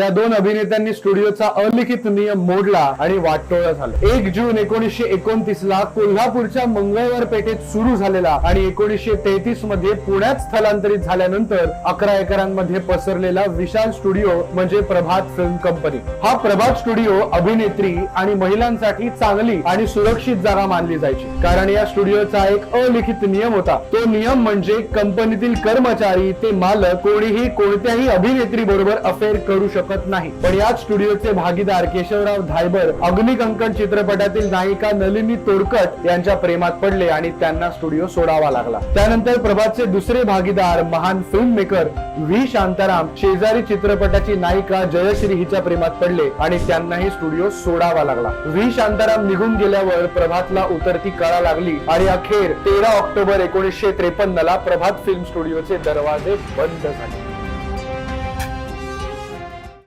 त्या दोन अभिनेत्यांनी स्टुडिओचा अलिखित नियम मोडला आणि वाटोळं झाला. एक जून एकोणीसशे एकोणतीस ला कोल्हापूरच्या मंगळवार पेठेत सुरू झालेला आणि एकोणीसशे तेहतीसमध्ये पुण्यात स्थलांतरित झाल्यानंतर अकरा एकरांमध्ये पसरलेला विशाल स्टुडिओ म्हणजे प्रभात फिल्म कंपनी. हा प्रभात स्टुडिओ अभिनेत्री आणि महिलांसाठी चांगली आणि सुरक्षित जागा मानली जायची. कारण या स्टुडिओचा एक अलिखित नियम होता. तो नियम म्हणजे कंपनीतील कर्मचारी ते मालक कोणीही कोणत्याही अभिनेत्री बरोबर अफेअर करू शकत नाही. पण याच स्टुडिओचे भागीदार केशवराव धायबर अग्निकंकण चित्रपटातील नायिका नलिनी तोडकट यांच्या प्रेमात पडले आणि त्यांना स्टुडिओ सोडावा लागला. त्यानंतर प्रभातचे दुसरे भागीदार महान फिल्म मेकर व्ही. शांताराम शेजारी चित्रपटाची नायिका जयश्री हिच्या प्रेमात पडले आणि त्यांनाही स्टुडिओ सोडावा लागला. व्ही. शांताराम निघून गेल्यावर प्रभातला उतरती कळा लागली आणि अखेर तेरा ऑक्टोबर एकोणीसशे त्रेपन्न ला प्रभात फिल्म स्टुडिओचे दरवाजे बंद झाले.